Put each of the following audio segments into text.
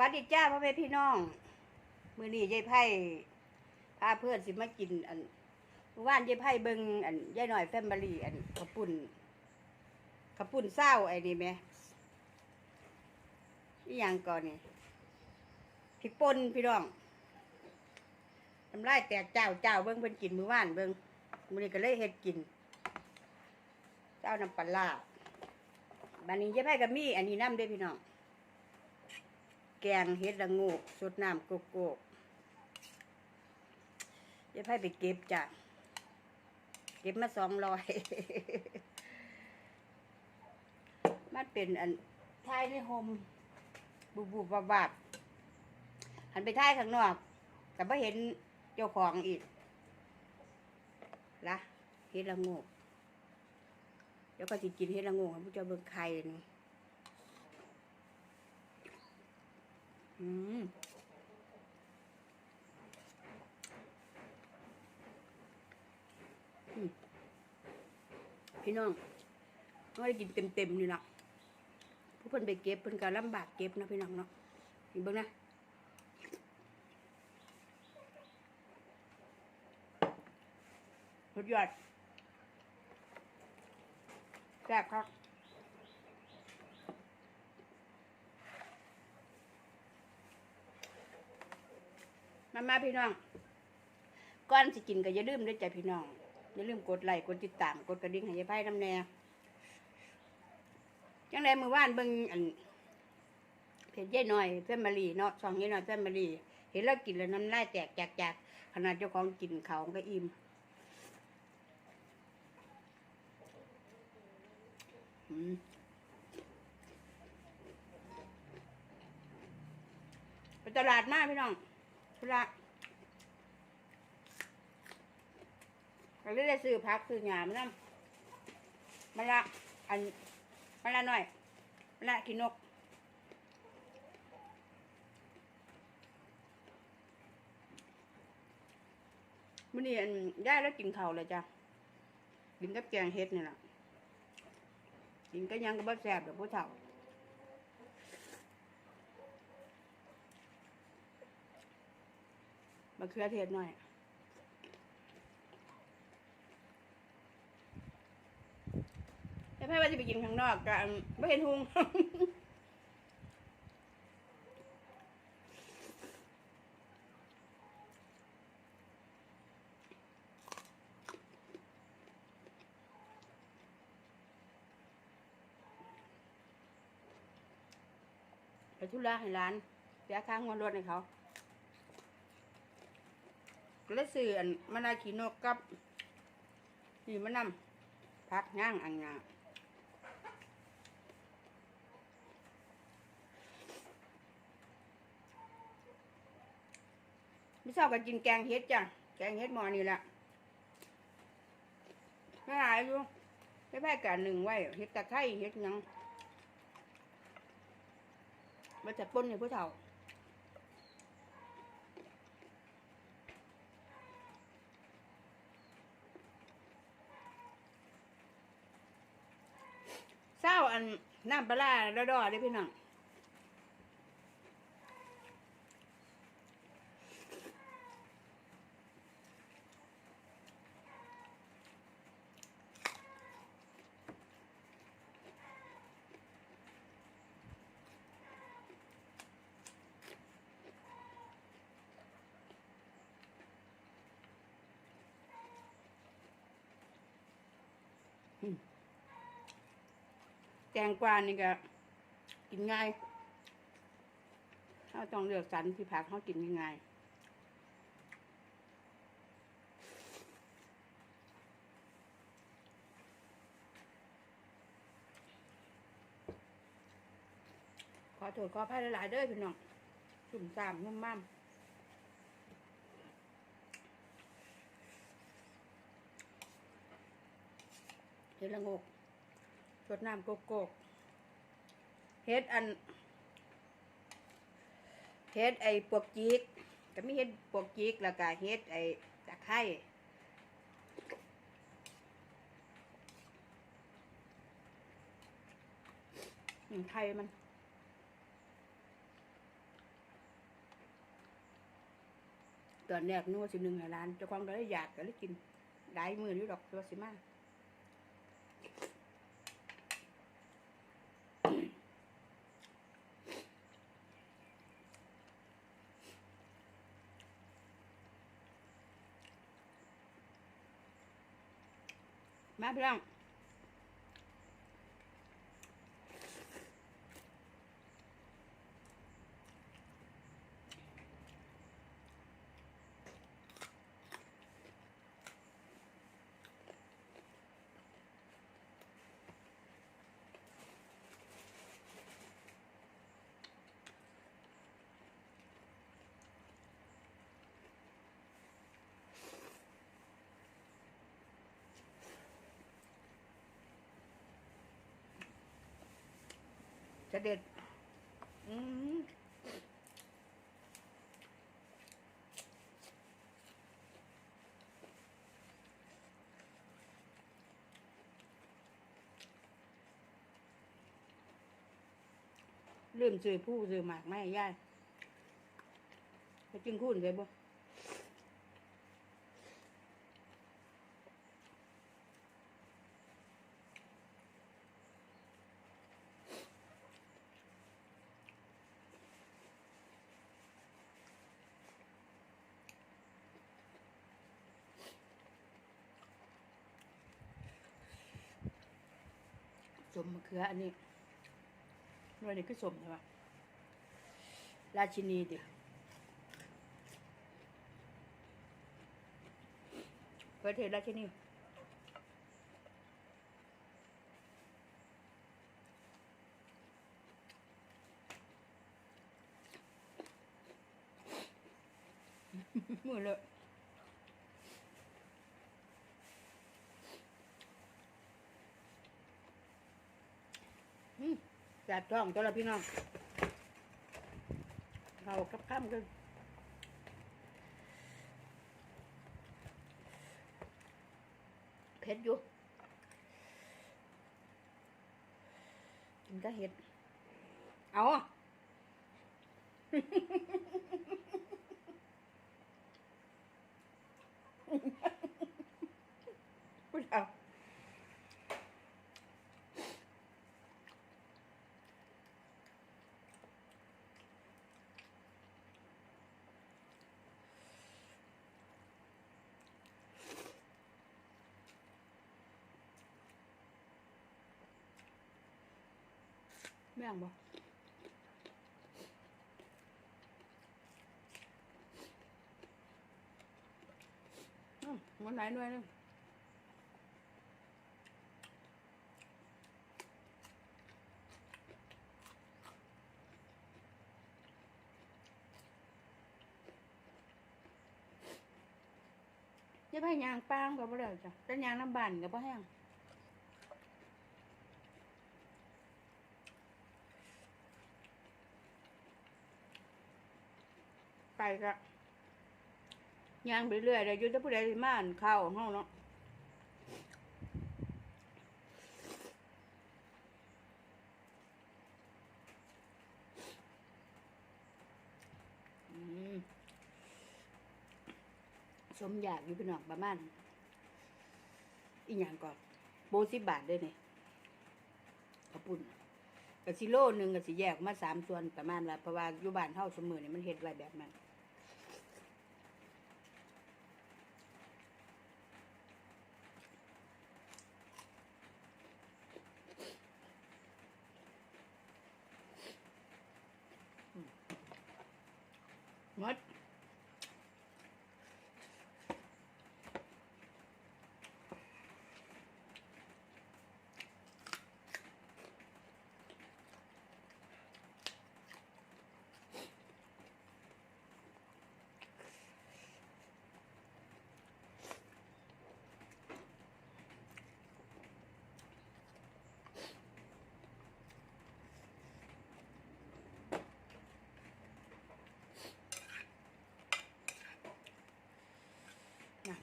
วัสดีจ้าพ่อแม่พี่น้องมือนี้ยายไพ่พาเพื่อนสิมากิน อันว่านยายไพ่เบิงอันยายหน่อยแฟมบารีอันขปุ่นขปุ่นเศร้าไอ้นี่ไหมนี่ยังก่อนนี่พริกป่นพี่น้องน้ำลายแตกเจ้าเจ้าเบิ้งเพิ่นกินมือว่านเบิ้งมือนี้ก็เลยเฮ็ดกิน เจ้าน้ำปลาร้าบันนี้ยายไพ่กับมี่อันนี้น้ำด้วยพี่น้อง แกงเฮ็ดละงูสดน้ำโกโก้จะให้ไปเก็บจ้ะ เก็บมาสองร้อย มันเป็นอันท้ายในโฮมบูบูบาบาบหันไปท้ายข้างนอก แต่ไม่เห็นเจ้าของอีกละเฮ็ดละงูเดี๋ยวก็สิกินเฮ็ดละงูให้ผู้เจ้าเบิ่งไข่นี่ อืมพี่น้องไม่ได้กินเต็มๆนี่นะผู้เพิ่นไปเก็บเพิ่นก็ลำบากเก็บนะพี่น้องเนาะนี่เบิ่งนะสุดยอดแซ่บครับ มามาพี่น้องก่อนสิกินก็อย่าลืมด้วยใจพี่น้องอย่าลืมกดไลค์กดติดตามกดกระดิ่งให้ยายไพ่น้ำแน่จังไรมือว่านเบิ่งอันเพจยายหน่อยแฟมิลี่เนาะสองยายหน่อยแฟมิลี่เห็นแล้วกินแล้วน้ำลายแตกจากจากขนาดเจ้าของกินเขาก็อิ่มอืมไปตลาดมากพี่น้อง ธุระก็เลยได้ซื้อพักซื้อหยามานํมาละอันมาละหน่อยมาละกินนกมื่อนี้อันได้แล้วกินเข้าเลยจ้ะกินกับแกงเฮ็ดนี่แหละกินก็ยังก็บ่แซ่บเดี๋ยวผู้เฒ่าะเขือเทศหน่อยแล้วแพ่ว่าจะไปกินข้างนอกกันไม่เห็นหุงไปทุระให้ร้านเสียค่างวดรถให้เขา ก็เลยซื้ออันมะนาวขีนกกับนี่มะนำพักย่างอังงาไม่ชอบกันกินแกงเฮ็ดจ้ะแกงเฮ็ดหมอนี่แหละไม่หลายอยู่ไม่แพ้กันหนึ่งไว้เฮ็ดตะไคร้เฮ็ดยังมาจัดป้นให้ผู้เฒ่า เศร้าอันน้ำปลาร้าดอได้พี่น้อง แกงกวานนี่ก็กินง่ายเราต้องเลือกสรรที่ผักเขากินง่ายขอโทษขออภัยหลายๆเด้อพี่น้องสุ่มสามนุ่มม่มเฮ็ดละงก สดน้ำโกโก้เฮ็ดอันเฮ็ดไอ้ปวกจิกก็มีเฮ็ดปวกจีกแล้วก็เฮ็ดไอ้ตะไคร่ไข่มันตอนแรกนึกว่าสิหนึ่งร้านเจ้าของก็เลยอยากก็เลยกินได้มือนี่ดอกตัวสิมาก มาพี่น้อง จะเด็ด อืมลืมซื้อผู้ซื้อหมากไม่ย่ายไปจึงคุ้นเลยบ่ สมมะเขืออันนี้หน่วยนี้คือสมใช่ปะราชินีดิประเทศราชินีมือเลยอืม จัดท้องตัวละพี่น้องเรากับข้ามกันเผ็ดอยู่กินก็เห็ด เอาอะ พูดเอาแม่งบ่อืมมันไหนหน่วยนึงจะไปยางปางก็บ่ได้จ้ะแต่ยางน้ำบานก็บ่แห้ง ไปก็ยางไปเรื่อยเลยยู่แต่ผู้ใดมาอ่านข้าวของเนาะอืมสมอยากอยู่พี่น้องประมาณอีหยังก่อนโบสิบบาทด้วยนี่กระปุ่นกะสิโลหนึ่งกะสิแยกมาสามส่วนประมาณละเพราะว่าอยู่บ้านเฮาเสมอนี่มันเฮ็ดไว้แบบนั้น ห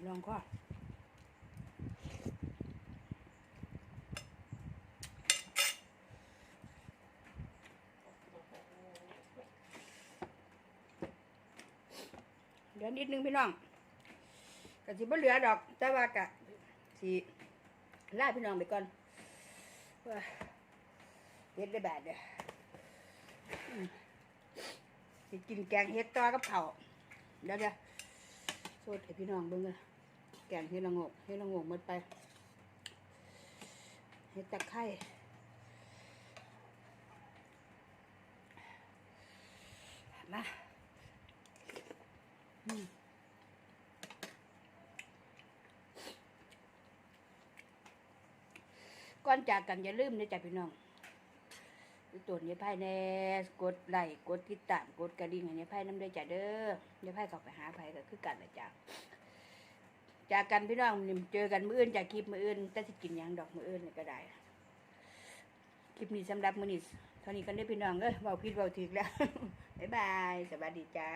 ลองก็เหลือนิดนึงพี่น้องก็สิบ่เหลือดอก แต่ว่ากะสิลาพี่น้องไปก่อนว่าเฮ็ดได้บาดเด้ออืมสิกินแกงเฮ็ดต่อกับข้าเดี๋ยวเดี๋ยว โซดให้พี่น้องเบิ่งเลยแกงเฮ็ดละงกเฮ็ดละโงกหมดไปเฮ็ดตะไคร้มาอืมก่อนจากกันอย่าลืมนะจ๊ะพี่น้อง ตัวนี้ไพ่แน่กดไลค์กดติดตามกดกระดิ่งเนี่ยไพ่น้ำได้จ้ะเด้อเนี่ยไพ่เข้าไปหาไพ่ก็คือกันนะจ้ะจากกันพี่น้องนี่เจอกันมื้ออื่นจากคลิปมื้ออื่นแต่สิกินยังดอกมื้ออื่นนี่ก็ได้คลิปนี้สำหรับมื้อนี้เท่านี้กันได้พี่น้องเอ้ยเว้าผิดเว้าถึกแล้วบ๊ายบายสวัสดีจ้า